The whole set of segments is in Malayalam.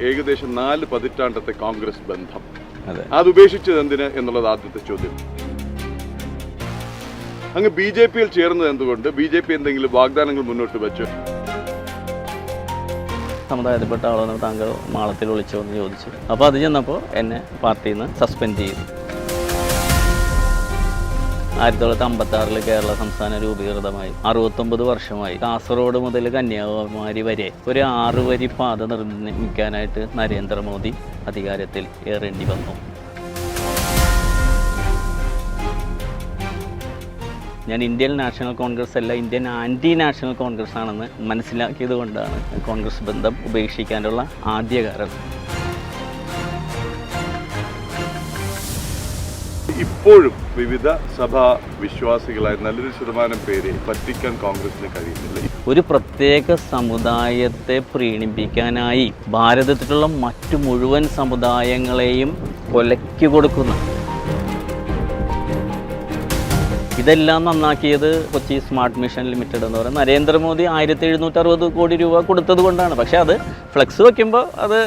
ഏകദേശം നാല് പതിറ്റാണ്ടത്തെ കോൺഗ്രസ് ബന്ധം. അതെ. ഉപേക്ഷിച്ചത് എന്തിന് എന്നുള്ളത് ആദ്യത്തെ ചോദ്യം. അങ്ങ് ബി ജെ പിയിൽ ചേർന്നത് എന്തുകൊണ്ട്? ബി ജെ പി എന്തെങ്കിലും വാഗ്ദാനങ്ങൾ മുന്നോട്ട് വെച്ചു? സമുദായത്തിൽപ്പെട്ട ആളെന്ന് താങ്കൾ മാളത്തിൽ വിളിച്ചോ എന്ന് ചോദിച്ചു. അപ്പോൾ അത് ചെന്നപ്പോൾ എന്നെ പാർട്ടിയിൽ നിന്ന് സസ്പെൻഡ് ചെയ്തു. ആയിരത്തി തൊള്ളായിരത്തി അമ്പത്തി കേരള സംസ്ഥാന രൂപീകൃതമായി. അറുപത്തൊമ്പത് വർഷമായി കാസർഗോഡ് മുതൽ കന്യാകുമാരി വരെ ഒരു ആറ് വരി പാത നിർമ്മിക്കാനായിട്ട് നരേന്ദ്രമോദി അധികാരത്തിൽ ഏറേണ്ടി വന്നു. ഞാൻ ഇന്ത്യൻ നാഷണൽ കോൺഗ്രസ് അല്ല ഇന്ത്യൻ ആന്റി നാഷണൽ കോൺഗ്രസ് ആണെന്ന് മനസ്സിലാക്കിയത് കൊണ്ടാണ് കോൺഗ്രസ് ബന്ധം ഉപേക്ഷിക്കാനുള്ള ആദ്യ കാരണം ഇപ്പോഴും വിവിധ സഭാ വിശ്വാസികളായ നല്ലൊരു ശതമാനം പേരെ പറ്റിക്കാൻ കോൺഗ്രസിന് കഴിയുന്നില്ല. ഒരു പ്രത്യേക സമുദായത്തെ പ്രീണിപ്പിക്കാനായി ഭാരതത്തിലുള്ള മറ്റു മുഴുവൻ സമുദായങ്ങളെയും കൊലയ്ക്ക് കൊടുക്കുന്ന. ഇതെല്ലാം നന്നാക്കിയത് കൊച്ചി സ്മാർട്ട് മിഷൻ ലിമിറ്റഡ് എന്ന് പറയുന്നത് നരേന്ദ്രമോദി ആയിരത്തി എഴുന്നൂറ്റി അറുപത് കോടി രൂപ കൊടുത്തത് കൊണ്ടാണ്. പക്ഷേ അത് ഫ്ലെക്സ് വയ്ക്കുമ്പോൾ അത്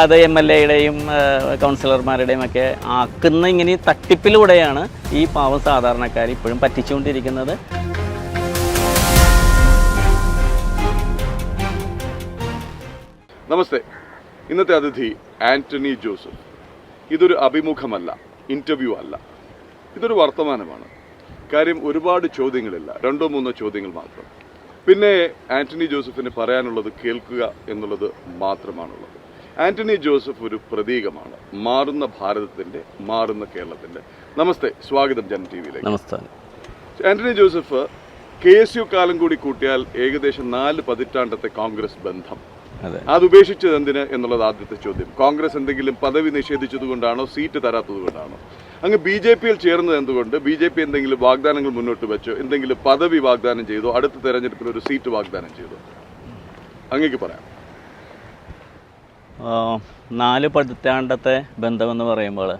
അത് എം എൽ എയുടെയും കൗൺസിലർമാരുടെയും ഒക്കെ ആക്കുന്ന ഇങ്ങനെ തട്ടിപ്പിലൂടെയാണ് ഈ പാവം സാധാരണക്കാർ ഇപ്പോഴും പറ്റിച്ചുകൊണ്ടിരിക്കുന്നത്. നമസ്തേ. ഇന്നത്തെ അതിഥി ആന്റണി ജോസഫ്. ഇതൊരു അഭിമുഖമല്ല ഇന്റർവ്യൂ അല്ല. ഇതൊരു വർത്തമാനമാണ്. കാര്യം ഒരുപാട് ചോദ്യങ്ങളില്ല. രണ്ടോ മൂന്നോ ചോദ്യങ്ങൾ മാത്രം. പിന്നെ ആന്റണി ജോസഫിന് പറയാനുള്ളത് കേൾക്കുക എന്നുള്ളത് മാത്രമാണുള്ളത്. ആന്റണി ജോസഫ് ഒരു പ്രതീകമാണ്. മാറുന്ന ഭാരതത്തിന്റെ മാറുന്ന കേരളത്തിന്റെ. നമസ്തേ. സ്വാഗതം ജന ടി വിയിലേക്ക് നമസ്കാരം Antony Joseph K S U കാലം കൂടി കൂട്ടിയാൽ ഏകദേശം നാല് പതിറ്റാണ്ടത്തെ കോൺഗ്രസ് ബന്ധം. അതെ. അത് ഉപേക്ഷിച്ചത് എന്തിന് എന്നുള്ളത് ആദ്യത്തെ ചോദ്യം. കോൺഗ്രസ് എന്തെങ്കിലും പദവി നിഷേധിച്ചത് കൊണ്ടാണോ സീറ്റ് തരാത്തത് കൊണ്ടാണോ അങ്ങ് ബി ജെ പിയിൽ ചേർന്നത് എന്തുകൊണ്ട്? ബി ജെ പി എന്തെങ്കിലും വാഗ്ദാനങ്ങൾ മുന്നോട്ട് വെച്ചോ? എന്തെങ്കിലും പദവി വാഗ്ദാനം ചെയ്തോ? അടുത്ത തെരഞ്ഞെടുപ്പിൽ ഒരു സീറ്റ് വാഗ്ദാനം ചെയ്തോ? അങ്ങേക്ക് പറയാം. നാല് പതിറ്റാണ്ടത്തെ ബന്ധമെന്ന് പറയുമ്പോൾ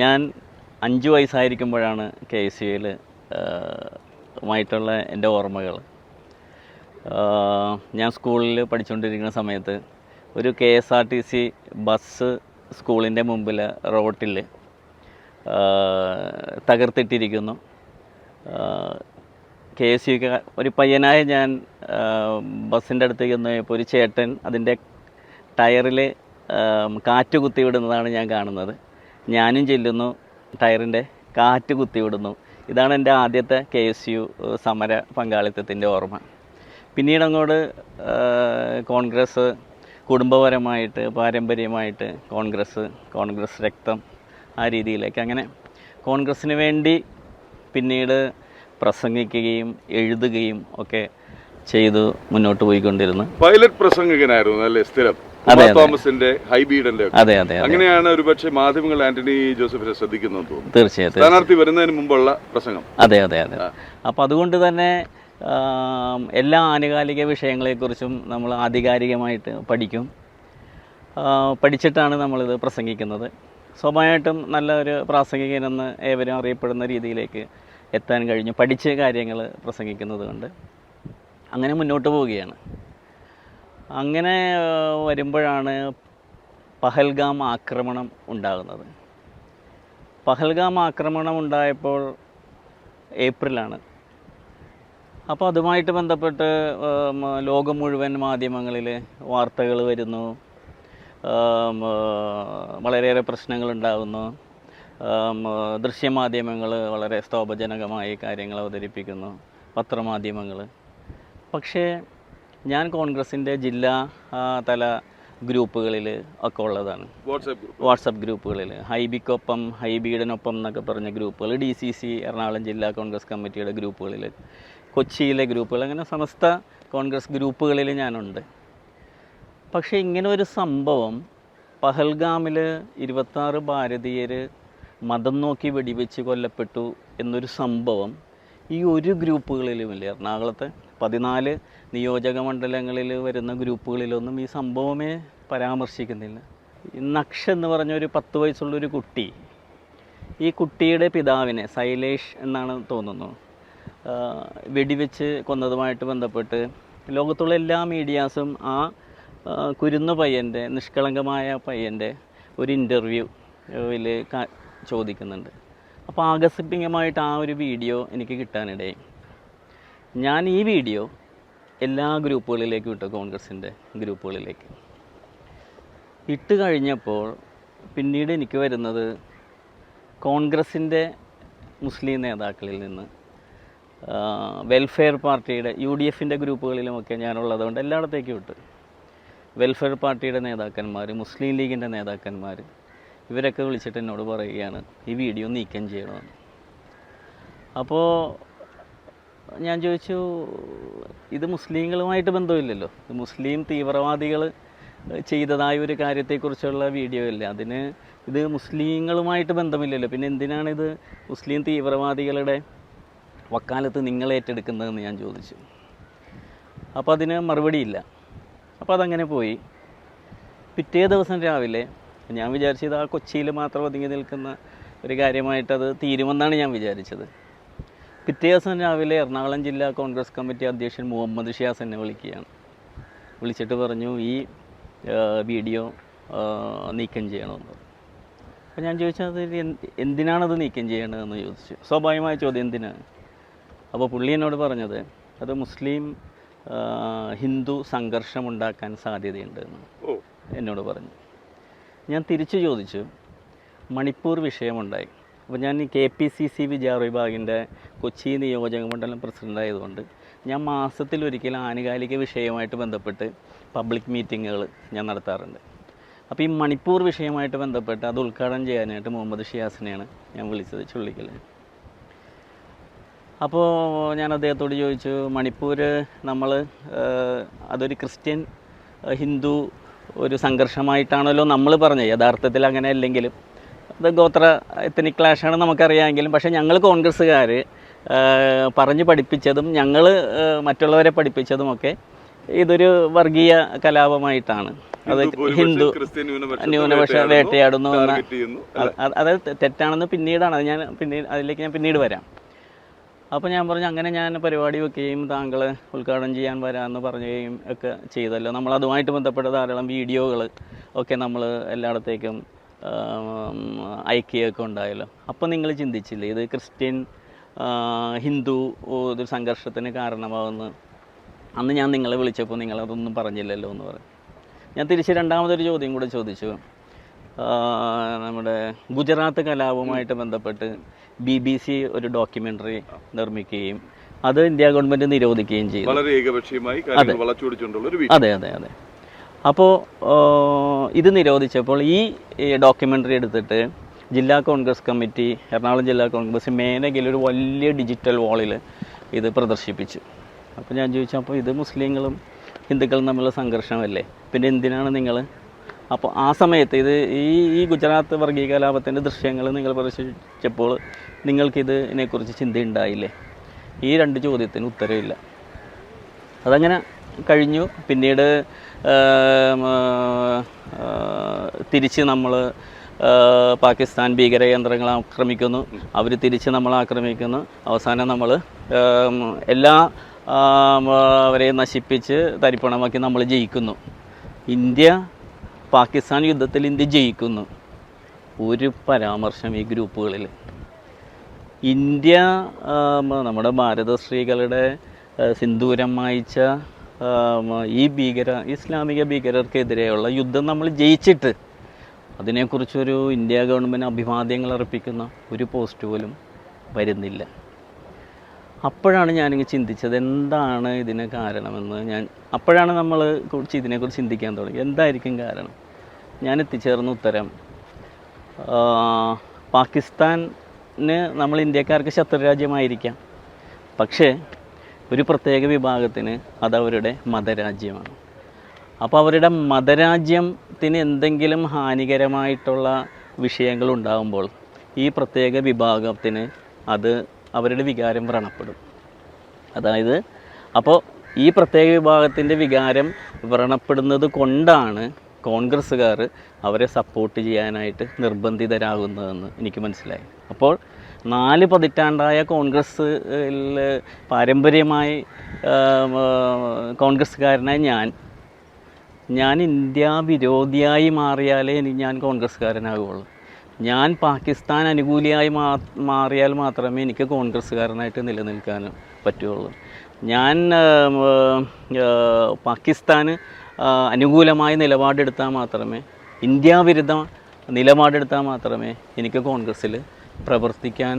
ഞാൻ അഞ്ച് വയസ്സായിരിക്കുമ്പോഴാണ് കെ എസ് സിയിൽ മായിട്ടുള്ള എന്റെ ഓർമ്മകൾ. ഞാൻ സ്കൂളിൽ പഠിച്ചുകൊണ്ടിരിക്കുന്ന സമയത്ത് ഒരു K S R T C bus സ്കൂളിന്റെ മുമ്പിൽ റോട്ടിൽ തകർത്തിട്ടിരിക്കുന്നു. കെ എസ് യു ഒരു പയ്യനായ ഞാൻ ബസ്സിന്റെ അടുത്തേക്ക് വന്നപ്പോൾ ഒരു ചേട്ടൻ അതിന്റെ ടയറിൽ കാറ്റ് കുത്തിവിടുന്നതാണ് ഞാൻ കാണുന്നത്. ഞാനും ചെല്ലുന്നു ടയറിന്റെ കാറ്റ് കുത്തിവിടുന്നു. ഇതാണ് എന്റെ ആദ്യത്തെ കെ എസ് യു സമര പങ്കാളിത്തത്തിന്റെ ഓർമ്മ. പിന്നീട് അങ്ങോട്ട് കോൺഗ്രസ് കുടുംബപരമായിട്ട് പാരമ്പര്യമായിട്ട് കോൺഗ്രസ് കോൺഗ്രസ് രക്തം ആ രീതിയിലേക്ക് അങ്ങനെ കോൺഗ്രസ്സിന് വേണ്ടി പിന്നീട് പ്രസംഗിക്കുകയും എഴുതുകയും ഒക്കെ ചെയ്തു മുന്നോട്ട് പോയിക്കൊണ്ടിരുന്നു. പൈലറ്റ് പ്രസംഗകനായിരുന്നു അല്ലേ? സ്ഥിരം. തോമസിന്റെ ഹൈബീഡന്റെ അതെ അതെ അങ്ങനെയാണ് ഒരുപക്ഷെ മാധ്യമങ്ങൾ ആന്റണി ജോസഫിനെ ശ്രദ്ധിക്കുന്നത് തീർച്ചയായും സ്ഥാനാർത്ഥി വരുന്നതിന് മുമ്പുള്ള പ്രസംഗം. അതെ അതെ അതെ. അപ്പൊ അതുകൊണ്ട് തന്നെ എല്ലാ ആനുകാലിക വിഷയങ്ങളെക്കുറിച്ചും നമ്മൾ ആധികാരികമായിട്ട് പഠിക്കും. പഠിച്ചിട്ടാണ് നമ്മളിത് പ്രസംഗിക്കുന്നത്. സ്വാഭാവികമായിട്ടും നല്ലൊരു പ്രാസംഗികനെന്ന് ഏവരും അറിയപ്പെടുന്ന രീതിയിലേക്ക് എത്താൻ കഴിഞ്ഞു. പഠിച്ച കാര്യങ്ങൾ പ്രസംഗിക്കുന്നത് കൊണ്ട് അങ്ങനെ മുന്നോട്ട് പോവുകയാണ്. അങ്ങനെ വരുമ്പോഴാണ് പഹൽഗാം ആക്രമണം ഉണ്ടാകുന്നത്. പഹൽഗാം ആക്രമണം ഉണ്ടായപ്പോൾ ഏപ്രിലാണ് അപ്പോൾ അതുമായിട്ട് ബന്ധപ്പെട്ട് ലോകം മുഴുവൻ മാധ്യമങ്ങളിൽ വാർത്തകൾ വരുന്നു. വളരെയേറെ പ്രശ്നങ്ങളുണ്ടാകുന്നു ദൃശ്യമാധ്യമങ്ങൾ വളരെ സ്തോഭജനകമായി കാര്യങ്ങൾ അവതരിപ്പിക്കുന്നു പത്രമാധ്യമങ്ങൾ പക്ഷേ ഞാൻ കോൺഗ്രസിന്റെ ജില്ലാ തല ഗ്രൂപ്പുകളിൽ ഒക്കെ ഉള്ളതാണ്. വാട്സപ്പ് ഗ്രൂപ്പുകളിൽ ഹൈബിക്കൊപ്പം ഹൈബീഡിനൊപ്പം എന്നൊക്കെ പറഞ്ഞ ഗ്രൂപ്പുകൾ ഡി സി സി എറണാകുളം ജില്ലാ കോൺഗ്രസ് കമ്മിറ്റിയുടെ ഗ്രൂപ്പുകളിൽ കൊച്ചിയിലെ ഗ്രൂപ്പുകൾ. അങ്ങനെ സമസ്ത കോൺഗ്രസ് ഗ്രൂപ്പുകളിൽ ഞാനുണ്ട്. പക്ഷേ ഇങ്ങനെ ഒരു സംഭവം പഹൽഗാമിൽ ഇരുപത്താറ് ഭാരതീയർ മതം നോക്കി വെടിവെച്ച് കൊല്ലപ്പെട്ടു എന്നൊരു സംഭവം ഈ ഒരു ഗ്രൂപ്പുകളിലുമില്ല. എറണാകുളത്തെ പതിനാല് നിയോജക മണ്ഡലങ്ങളിൽ വരുന്ന ഗ്രൂപ്പുകളിലൊന്നും ഈ സംഭവമേ പരാമർശിക്കുന്നില്ല. നക്ഷ എന്ന് പറഞ്ഞ ഒരു പത്ത് വയസ്സുള്ളൊരു കുട്ടി ഈ കുട്ടിയുടെ പിതാവിനെ സൈലേഷ് എന്നാണ് തോന്നുന്നു. വെടിവെച്ച് കൊന്നതുമായിട്ട് ബന്ധപ്പെട്ട് ലോകത്തുള്ള എല്ലാ മീഡിയാസും ആ കുരുന്ന പയ്യന്റെ നിഷ്കളങ്കമായ പയ്യന്റെ ഒരു ഇന്റർവ്യൂവിൽ ചോദിക്കുന്നുണ്ട്. അപ്പോൾ ആകസ്മികമായിട്ട് ആ ഒരു വീഡിയോ എനിക്ക് കിട്ടാനിടയായി. ഞാൻ ഈ വീഡിയോ എല്ലാ ഗ്രൂപ്പുകളിലേക്കും ഇട്ടു കോൺഗ്രസിന്റെ ഗ്രൂപ്പുകളിലേക്ക്. ഇട്ട് കഴിഞ്ഞപ്പോൾ പിന്നീട് എനിക്ക് വരുന്നത് കോൺഗ്രസിന്റെ മുസ്ലിം നേതാക്കളിൽ നിന്ന് വെൽഫെയർ പാർട്ടിയുടെ യു ഡി എഫിന്റെ ഗ്രൂപ്പുകളിലുമൊക്കെ ഞാനുള്ളതുകൊണ്ട് എല്ലായിടത്തേക്കും വിട്ടു വെൽഫെയർ പാർട്ടിയുടെ നേതാക്കന്മാർ മുസ്ലിം ലീഗിന്റെ നേതാക്കന്മാർ ഇവരൊക്കെ വിളിച്ചിട്ട് എന്നോട് പറയുകയാണ് ഈ വീഡിയോ നീക്കം ചെയ്യണമെന്ന് അപ്പോൾ ഞാൻ ചോദിച്ചു ഇത് മുസ്ലിങ്ങളുമായിട്ട് ബന്ധമില്ലല്ലോ? ഇത് മുസ്ലിം തീവ്രവാദികൾ ചെയ്തതായ ഒരു കാര്യത്തെക്കുറിച്ചുള്ള വീഡിയോ അല്ലേ? അതിന് ഇത് മുസ്ലിങ്ങളുമായിട്ട് ബന്ധമില്ലല്ലോ? പിന്നെ എന്തിനാണിത് മുസ്ലിം തീവ്രവാദികളുടെ വക്കാലത്ത് നിങ്ങൾ ഏറ്റെടുക്കുന്നതെന്ന് ഞാൻ ചോദിച്ചു. അപ്പോൾ അതിന് മറുപടിയില്ല അപ്പോൾ അതങ്ങനെ പോയി. പിറ്റേ ദിവസം രാവിലെ ഞാൻ വിചാരിച്ചത് ആ കൊച്ചിയിൽ മാത്രം ഒതുങ്ങി നിൽക്കുന്ന ഒരു കാര്യമായിട്ടത് തീരുമെന്നാണ് ഞാൻ വിചാരിച്ചത്. പിറ്റേ ദിവസം രാവിലെ എറണാകുളം ജില്ലാ കോൺഗ്രസ് കമ്മിറ്റി അധ്യക്ഷൻ മുഹമ്മദ് ഷിയാസ് എന്നെ വിളിക്കുകയാണ്. വിളിച്ചിട്ട് പറഞ്ഞു ഈ വീഡിയോ നീക്കം ചെയ്യണമെന്ന്. അപ്പോൾ ഞാൻ ചോദിച്ചത് എന്തിനാണത് നീക്കം ചെയ്യേണ്ടതെന്ന് ചോദിച്ചു. സ്വാഭാവികമായ ചോദ്യം എന്തിനാണ്? അപ്പോൾ പുള്ളി എന്നോട് പറഞ്ഞത് അത് മുസ്ലിം ഹിന്ദു ഹിന്ദു സംഘർഷമുണ്ടാക്കാൻ സാധ്യതയുണ്ട് എന്ന്. എന്നോട് പറഞ്ഞു. ഞാൻ തിരിച്ചു ചോദിച്ചു മണിപ്പൂർ വിഷയമുണ്ടായി. അപ്പോൾ ഞാൻ ഈ കെ പി സി സി വിജയ വിഭാഗിന്റെ കൊച്ചി നിയോജക മണ്ഡലം പ്രസിഡന്റ് ആയതുകൊണ്ട് ഞാൻ മാസത്തിലൊരിക്കൽ ആനുകാലിക വിഷയവുമായിട്ട് ബന്ധപ്പെട്ട് പബ്ലിക് മീറ്റിങ്ങുകൾ ഞാൻ നടത്താറുണ്ട്. അപ്പോൾ ഈ മണിപ്പൂർ വിഷയമായിട്ട് ബന്ധപ്പെട്ട് അത് ഉദ്ഘാടനം ചെയ്യാനായിട്ട് മുഹമ്മദ് ഷിയാസിനെയാണ് ഞാൻ വിളിച്ചത് ചുള്ളിക്കൽ അപ്പോൾ ഞാൻ അദ്ദേഹത്തോട് ചോദിച്ചു മണിപ്പൂർ നമ്മൾ അതൊരു ക്രിസ്ത്യൻ ഹിന്ദു ഒരു സംഘർഷമായിട്ടാണല്ലോ നമ്മൾ പറഞ്ഞത്. യഥാർത്ഥത്തിൽ അങ്ങനെ അല്ലെങ്കിലും. അത് ഗോത്ര എത്തനിക് ക്ലാഷാണ് നമുക്കറിയാമെങ്കിലും. പക്ഷേ ഞങ്ങൾ കോൺഗ്രസ്സുകാർ പറഞ്ഞു പഠിപ്പിച്ചതും ഞങ്ങൾ മറ്റുള്ളവരെ പഠിപ്പിച്ചതുമൊക്കെ ഇതൊരു വർഗീയ കലാപമായിട്ടാണ്. അത് ഹിന്ദു ന്യൂനപക്ഷ വേട്ടയാടുന്നു, വേട്ടയാടുന്നു എന്ന ടാർഗറ്റ് ചെയ്യുന്നു. അത് അത് അത് തെറ്റാണെന്ന് പിന്നീടാണ്. അത് ഞാൻ പിന്നീട് അതിലേക്ക് ഞാൻ പിന്നീട് വരാം. അപ്പോൾ ഞാൻ പറഞ്ഞു അങ്ങനെ ഞാൻ പരിപാടി വെക്കുകയും താങ്കൾ ഉദ്ഘാടനം ചെയ്യാൻ വരാമെന്ന് പറയുകയും ഒക്കെ ചെയ്തല്ലോ. നമ്മൾ അതുമായിട്ട് ബന്ധപ്പെട്ട ധാരാളം വീഡിയോകൾ ഒക്കെ നമ്മൾ എല്ലായിടത്തേക്കും അയക്കുകയൊക്കെ ഉണ്ടായല്ലോ. അപ്പോൾ നിങ്ങൾ ചിന്തിച്ചില്ലേ ഇത് ക്രിസ്ത്യൻ ഹിന്ദു ഒരു സംഘർഷത്തിന് കാരണമാകുന്നു അന്ന് ഞാൻ നിങ്ങളെ വിളിച്ചപ്പോൾ നിങ്ങളതൊന്നും പറഞ്ഞില്ലല്ലോ എന്ന് പറഞ്ഞു. ഞാൻ തിരിച്ച് രണ്ടാമതൊരു ചോദ്യം കൂടെ ചോദിച്ചു. നമ്മുടെ ഗുജറാത്ത് കലാപവുമായിട്ട് ബന്ധപ്പെട്ട് ബി ബി സി ഒരു ഡോക്യുമെന്ററി നിർമ്മിക്കുകയും അത് ഇന്ത്യ ഗവൺമെന്റ് നിരോധിക്കുകയും ചെയ്തു. വളരെ ഏകപക്ഷീയമായി അതെ. അതെ അതെ അപ്പോൾ ഇത് നിരോധിച്ചപ്പോൾ ഈ ഡോക്യുമെന്ററി എടുത്തിട്ട് ജില്ലാ കോൺഗ്രസ് കമ്മിറ്റി എറണാകുളം ജില്ലാ കോൺഗ്രസ് മേനകയിൽ ഒരു വലിയ ഡിജിറ്റൽ വാളിൽ ഇത് പ്രദർശിപ്പിച്ചു. അപ്പോൾ ഞാൻ ചോദിച്ചു അപ്പോൾ ഇത് മുസ്ലിങ്ങളും ഹിന്ദുക്കളും തമ്മിലുള്ള സംഘർഷമല്ലേ? പിന്നെ എന്തിനാണ് നിങ്ങൾ അപ്പോൾ ആ സമയത്ത് ഇത് ഈ ഈ ഗുജറാത്ത് വർഗീയ കലാപത്തിന്റെ ദൃശ്യങ്ങൾ നിങ്ങൾ പ്രദർശിച്ചപ്പോൾ ഇതിനെക്കുറിച്ച് ചിന്തയുണ്ടായില്ലേ? ഈ രണ്ട് ചോദ്യത്തിന് ഉത്തരവില്ല അതങ്ങനെ കഴിഞ്ഞു. പിന്നീട് തിരിച്ച് നമ്മൾ പാകിസ്ഥാൻ ഭീകര കേന്ദ്രങ്ങൾ ആക്രമിക്കുന്നു. അവർ തിരിച്ച് നമ്മൾ ആക്രമിക്കുന്നു. അവസാനം നമ്മൾ എല്ലാ അവരെ നശിപ്പിച്ച് തരിപ്പണമാക്കി നമ്മൾ ജയിക്കുന്നു. ഇന്ത്യ പാകിസ്ഥാൻ യുദ്ധത്തിൽ ഇന്ത്യ ജയിക്കുന്നു. ഒരു പരാമർശം ഈ ഗ്രൂപ്പുകളിൽ. ഇന്ത്യ നമ്മുടെ ഭാരത സ്ത്രീകളുടെ സിന്ദൂരം മായിച്ച ഈ ഭീകര ഇസ്ലാമിക ഭീകരർക്കെതിരെയുള്ള യുദ്ധം നമ്മൾ ജയിച്ചിട്ട് അതിനെക്കുറിച്ചൊരു ഇന്ത്യ ഗവൺമെന്റ് അഭിവാദ്യങ്ങൾ അർപ്പിക്കുന്ന ഒരു പോസ്റ്റ് പോലും വരുന്നില്ല. അപ്പോഴാണ് ഞാനിങ്ങനെ ചിന്തിച്ചത് എന്താണ് ഇതിന് കാരണമെന്ന്. ഞാൻ അപ്പോഴാണ് നമ്മൾ കുറിച്ച് ഇതിനെക്കുറിച്ച് ചിന്തിക്കാൻ തുടങ്ങി. എന്തായിരിക്കും കാരണം? ഞാൻ എത്തിച്ചേർന്ന ഉത്തരം പാകിസ്ഥാന് നമ്മൾ ഇന്ത്യക്കാർക്ക് ശത്രുരാജ്യമായിരിക്കാം. പക്ഷേ ഒരു പ്രത്യേക വിഭാഗത്തിന് അതവരുടെ മതരാജ്യമാണ്. അപ്പോൾ അവരുടെ മതരാജ്യത്തിന് എന്തെങ്കിലും ഹാനികരമായിട്ടുള്ള വിഷയങ്ങൾ ഉണ്ടാകുമ്പോൾ ഈ പ്രത്യേക വിഭാഗത്തിന് അത് അവരുടെ വികാരം വ്രണപ്പെടും. അതായത് അപ്പോൾ ഈ പ്രത്യേക വിഭാഗത്തിന്റെ വികാരം വ്രണപ്പെടുന്നത് കൊണ്ടാണ് കോൺഗ്രസ്സുകാർ അവരെ സപ്പോർട്ട് ചെയ്യാനായിട്ട് നിർബന്ധിതരാകുന്നതെന്ന് എനിക്ക് മനസ്സിലായി. അപ്പോൾ നാല് പതിറ്റാണ്ടായ കോൺഗ്രസ് പാരമ്പര്യമായി കോൺഗ്രസ്സുകാരനായ ഞാൻ ഞാൻ ഇന്ത്യ വിരോധിയായി മാറിയാലേ ഞാൻ കോൺഗ്രസ്സുകാരനാകുള്ളൂ. ഞാൻ പാകിസ്ഥാൻ അനുകൂലിയായി മാറിയാൽ മാത്രമേ എനിക്ക് കോൺഗ്രസ്സുകാരനായിട്ട് നിലനിൽക്കാൻ പറ്റുള്ളൂ ഞാൻ പാകിസ്ഥാന് അനുകൂലമായ നിലപാടെടുത്താൽ മാത്രമേ ഇന്ത്യ വിരുദ്ധ നിലപാടെടുത്താൽ മാത്രമേ എനിക്ക് കോൺഗ്രസ്സിൽ പ്രവർത്തിക്കാൻ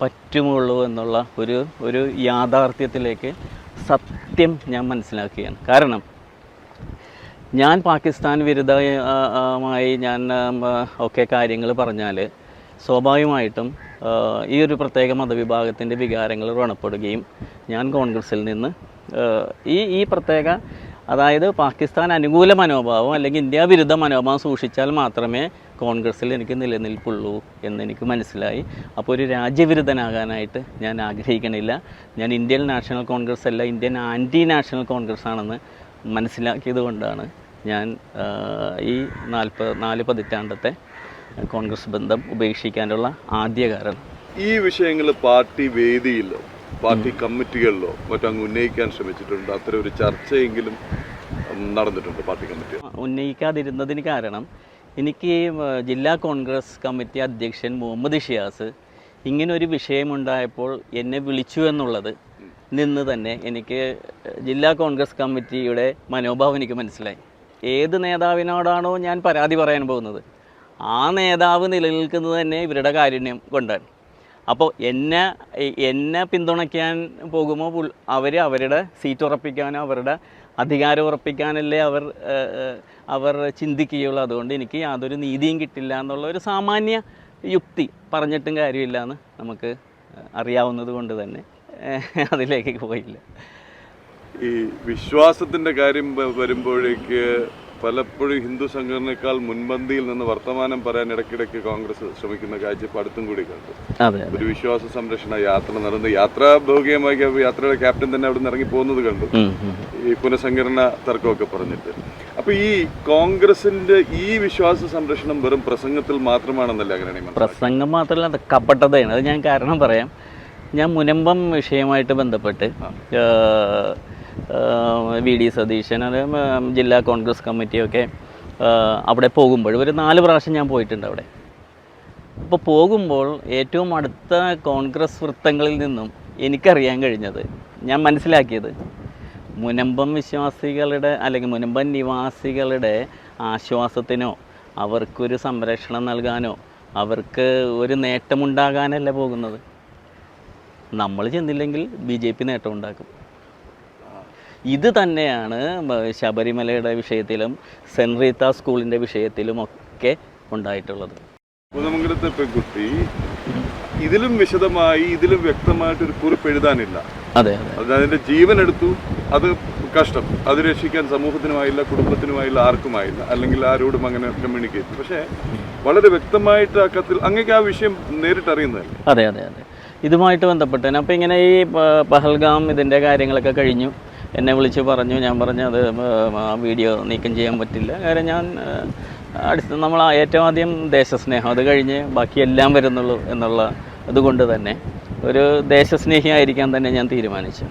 പറ്റുമുള്ളൂ എന്നുള്ള ഒരു ഒരു യാഥാർത്ഥ്യത്തിലേക്ക് സത്യം ഞാൻ മനസ്സിലാക്കുകയാണ്. കാരണം ഞാൻ പാകിസ്ഥാൻ വിരുദ്ധമായി ഞാൻ ഒക്കെ കാര്യങ്ങൾ പറഞ്ഞാൽ സ്വാഭാവികമായിട്ടും ഈ ഒരു പ്രത്യേക മതവിഭാഗത്തിന്റെ വികാരങ്ങൾ വ്രണപ്പെടുകയും ഞാൻ കോൺഗ്രസിൽ നിന്ന് ഈ ഈ പ്രത്യേക അതായത് പാകിസ്ഥാൻ അനുകൂല മനോഭാവം അല്ലെങ്കിൽ ഇന്ത്യ വിരുദ്ധ മനോഭാവം സൂക്ഷിച്ചാൽ മാത്രമേ കോൺഗ്രസ്സിൽ എനിക്ക് നിലനിൽപ്പുള്ളൂ എന്നെനിക്ക് മനസ്സിലായി. അപ്പോൾ ഒരു രാജ്യവിരുദ്ധനാകാനായിട്ട് ഞാൻ ആഗ്രഹിക്കണില്ല. ഞാൻ ഇന്ത്യൻ നാഷണൽ കോൺഗ്രസ് അല്ല ഇന്ത്യൻ ആന്റി നാഷണൽ കോൺഗ്രസ് ആണെന്ന് മനസ്സിലാക്കിയത് കൊണ്ടാണ് ഞാൻ ഈ നാൽപ്പത് നാല് പതിറ്റാണ്ടത്തെ കോൺഗ്രസ് ബന്ധം ഉപേക്ഷിക്കാനുള്ള ആദ്യ കാരണം ഈ വിഷയങ്ങൾ പാർട്ടി വേദിയിലോ പാർട്ടി കമ്മിറ്റികളിലോ മറ്റങ്ങ് ഉന്നയിക്കാൻ ശ്രമിച്ചിട്ടുണ്ട്. അത്ര ഒരു ചർച്ചയെങ്കിലും നടന്നിട്ടുണ്ട് പാർട്ടി കമ്മിറ്റി. ഉന്നയിക്കാതിരുന്നതിന് കാരണം എനിക്ക് ജില്ലാ കോൺഗ്രസ് കമ്മിറ്റി അധ്യക്ഷൻ മുഹമ്മദ് ഷിയാസ് ഇങ്ങനൊരു വിഷയമുണ്ടായപ്പോൾ എന്നെ വിളിച്ചു എന്നുള്ളത് നിന്ന് തന്നെ എനിക്ക് ജില്ലാ കോൺഗ്രസ് കമ്മിറ്റിയുടെ മനോഭാവം എനിക്ക് മനസ്സിലായി. ഏത് നേതാവിനോടാണോ ഞാൻ പരാതി പറയാൻ പോകുന്നത് ആ നേതാവ് നിലനിൽക്കുന്നത് തന്നെ ഇവരുടെ കാരുണ്യം കൊണ്ടാണ്. അപ്പോൾ എന്നെ എന്നെ പിന്തുണയ്ക്കാൻ പോകുമ്പോൾ അവർ അവരുടെ സീറ്റ് ഉറപ്പിക്കാനോ അവരുടെ അധികാരം ഉറപ്പിക്കാനല്ലേ അവർ അവർ ചിന്തിക്കുകയുള്ളൂ. അതുകൊണ്ട് എനിക്ക് യാതൊരു നീതിയും കിട്ടില്ല എന്നുള്ള ഒരു സാമാന്യ യുക്തി പറഞ്ഞിട്ടും കാര്യമില്ല എന്ന് നമുക്ക് അറിയാവുന്നത് കൊണ്ട് തന്നെ അതിലേക്ക് പോയില്ല. ഈ വിശ്വാസത്തിന്റെ കാര്യം വരുമ്പോഴേക്ക് പലപ്പോഴും ഹിന്ദു സംഘടനയേക്കാൾ മുൻപന്തിയിൽ നിന്ന് വർത്തമാനം പറയാൻ ഇടയ്ക്കിടയ്ക്ക് കോൺഗ്രസ് ശ്രമിക്കുന്ന കാഴ്ചപ്പാടുത്തും കൂടി കണ്ടു. ഒരു വിശ്വാസ സംരക്ഷണ യാത്ര നടന്ന് യാത്രാ ഭൗകികമായി യാത്രയുടെ ക്യാപ്റ്റൻ തന്നെ അവിടെ നിന്ന് ഇറങ്ങി പോകുന്നത് കണ്ടു. ഈ പുനഃസംഘടന തർക്കമൊക്കെ പറഞ്ഞിട്ട്. അപ്പൊ ഈ കോൺഗ്രസിന്റെ ഈ വിശ്വാസ സംരക്ഷണം വെറും പ്രസംഗത്തിൽ മാത്രമാണെന്നല്ലേ അങ്ങനെ പ്രസംഗം മാത്രമല്ല അത് കപട്ടതയാണ് അത് ഞാൻ കാരണം പറയാം. ഞാൻ മുനമ്പം വിഷയമായിട്ട് ബന്ധപ്പെട്ട് വി ഡി സതീശൻ അത് ജില്ലാ കോൺഗ്രസ് കമ്മിറ്റിയൊക്കെ അവിടെ പോകുമ്പോൾ ഒരു നാല് പ്രാവശ്യം ഞാൻ പോയിട്ടുണ്ട് അവിടെ. അപ്പോൾ പോകുമ്പോൾ ഏറ്റവും അടുത്ത കോൺഗ്രസ് വൃത്തങ്ങളിൽ നിന്നും എനിക്കറിയാൻ കഴിഞ്ഞത് ഞാൻ മനസ്സിലാക്കിയത് മുനമ്പം വിശ്വാസികളുടെ അല്ലെങ്കിൽ മുനമ്പം നിവാസികളുടെ ആശ്വാസത്തിനോ അവർക്കൊരു സംരക്ഷണം നൽകാനോ അവർക്ക് ഒരു നേട്ടമുണ്ടാകാനല്ല പോകുന്നത്. നമ്മൾ ചെന്നില്ലെങ്കിൽ ബി ജെ പി നേട്ടമുണ്ടാക്കും. ഇത് തന്നെയാണ് ശബരിമലയുടെ വിഷയത്തിലും സെന്റ് റീത്ത സ്കൂളിന്റെ വിഷയത്തിലും ഒക്കെ ഉണ്ടായിട്ടുള്ളത്. കുന്നമംഗലത്തെ പെൺകുട്ടി ഇതിലും വിശദമായി ഇതിലും വ്യക്തമായിട്ട് ഒരു കുറിപ്പ് എഴുതാനില്ല. അതെ അതെ. അത് അതിന്റെ ജീവൻ എടുത്തു അത് കഷ്ടം. അത് രക്ഷിക്കാൻ സമൂഹത്തിനുമായില്ല കുടുംബത്തിനുമായില്ല ആർക്കുമായില്ല. അല്ലെങ്കിൽ ആരോടും അങ്ങനെ കമ്മ്യൂണിക്കേറ്റ്. പക്ഷേ വളരെ വ്യക്തമായിട്ട് ആ കത്തിൽ അങ്ങേക്ക് ആ വിഷയം നേരിട്ട് അറിയുന്നതല്ലേ അതെ അതെ അതെ. ഇതുമായിട്ട് ബന്ധപ്പെട്ടാണ് അപ്പോൾ ഇങ്ങനെ ഈ പഹൽഗാം ഇതിന്റെ കാര്യങ്ങളൊക്കെ കഴിഞ്ഞു. എന്നെ വിളിച്ച് പറഞ്ഞു ഞാൻ പറഞ്ഞു അത് ആ വീഡിയോ നീക്കം ചെയ്യാൻ പറ്റില്ല. കാര്യം ഞാൻ അടുത്ത് നമ്മൾ ഏറ്റവും ആദ്യം ദേശസ്നേഹം അത് കഴിഞ്ഞ് ബാക്കി എല്ലാം വരുന്നുള്ളൂ എന്നുള്ള അതുകൊണ്ട് തന്നെ ഒരു ദേശസ്നേഹിയായിരിക്കാൻ തന്നെ ഞാൻ തീരുമാനിച്ചു.